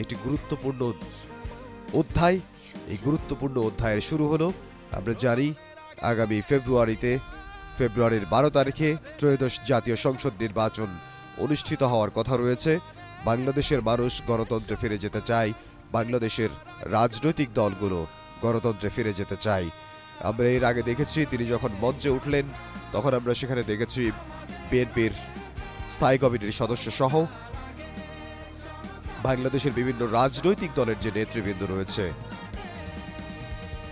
একটি গুরুত্বপূর্ণ অধ্যায়। এই গুরুত্বপূর্ণ অধ্যায়ের শুরু হলো, আমরা জানি আগামী ফেব্রুয়ারিতে, ফেব্রুয়ারির বারো তারিখে ত্রয়োদশ জাতীয় সংসদ নির্বাচন অনুষ্ঠিত হওয়ার কথা রয়েছে। বাংলাদেশের মানুষ গণতন্ত্রে ফিরে যেতে চায়, বাংলাদেশের রাজনৈতিক দলগুলো গণতন্ত্রে ফিরে যেতে চায়। আমরা এর আগে দেখেছি, তিনি যখন মঞ্চে উঠলেন, তখন আমরা সেখানে দেখেছি বিএনপির স্থায়ী কমিটির সদস্য সহ বাংলাদেশের বিভিন্ন রাজনৈতিক দলের যে নেতৃবৃন্দ রয়েছে,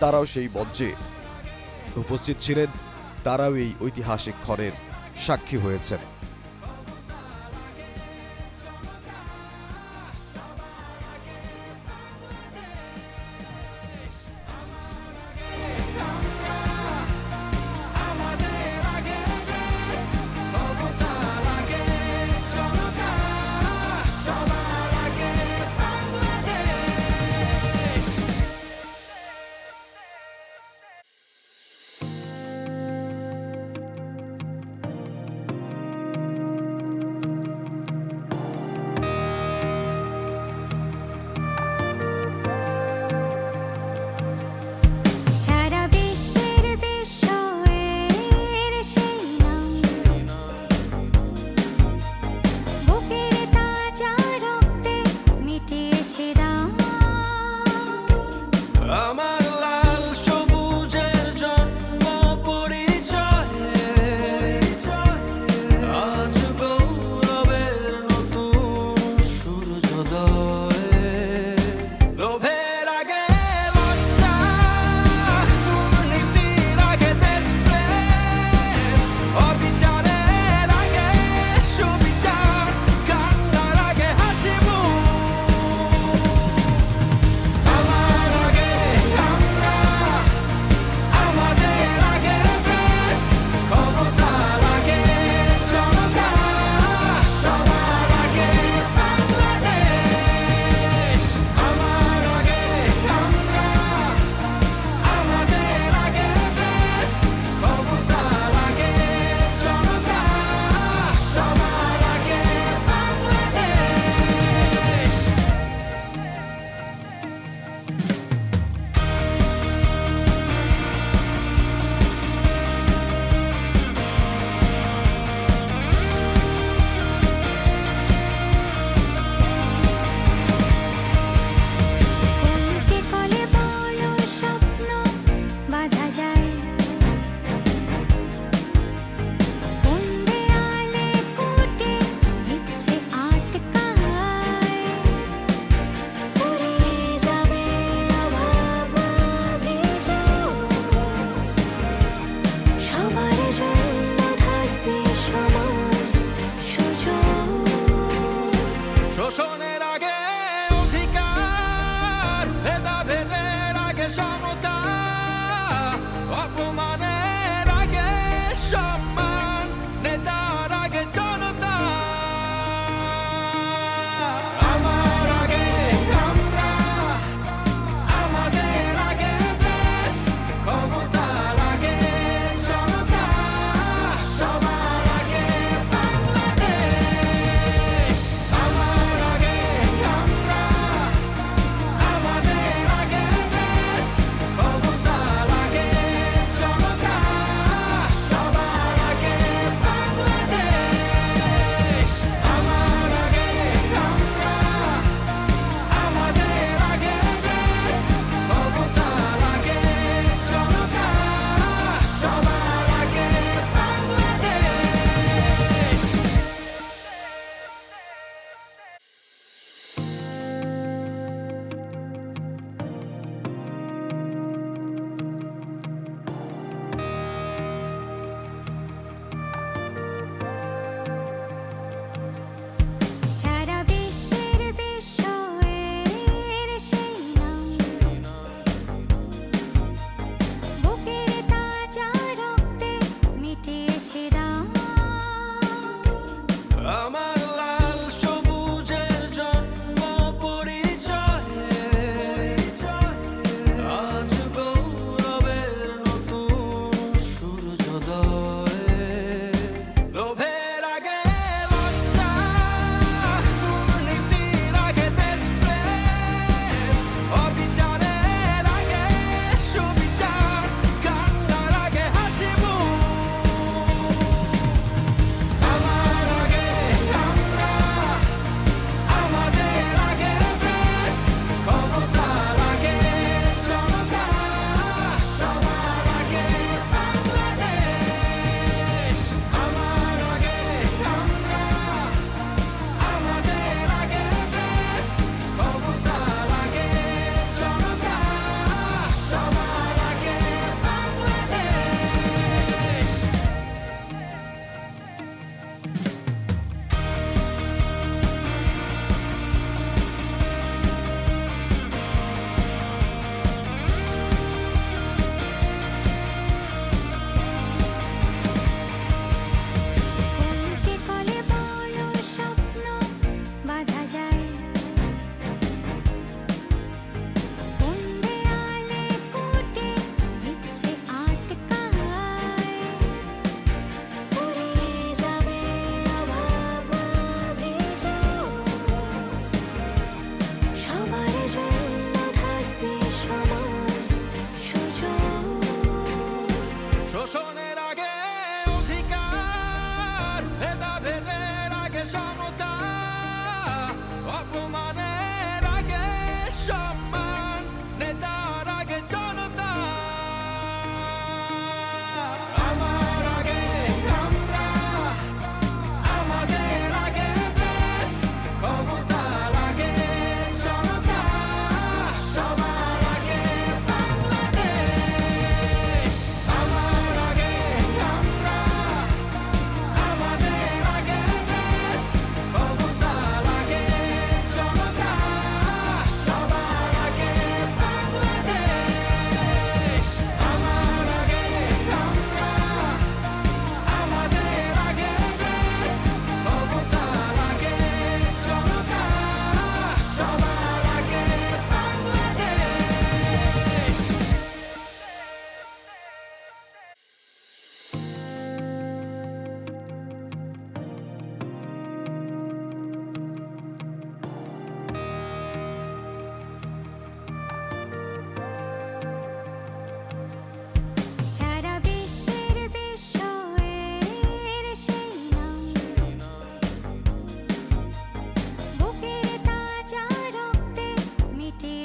তারাও সেই মঞ্চে উপস্থিত ছিলেন। তারাও এই ঐতিহাসিক ক্ষণের সাক্ষী হয়েছেন। Mama.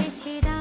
期待。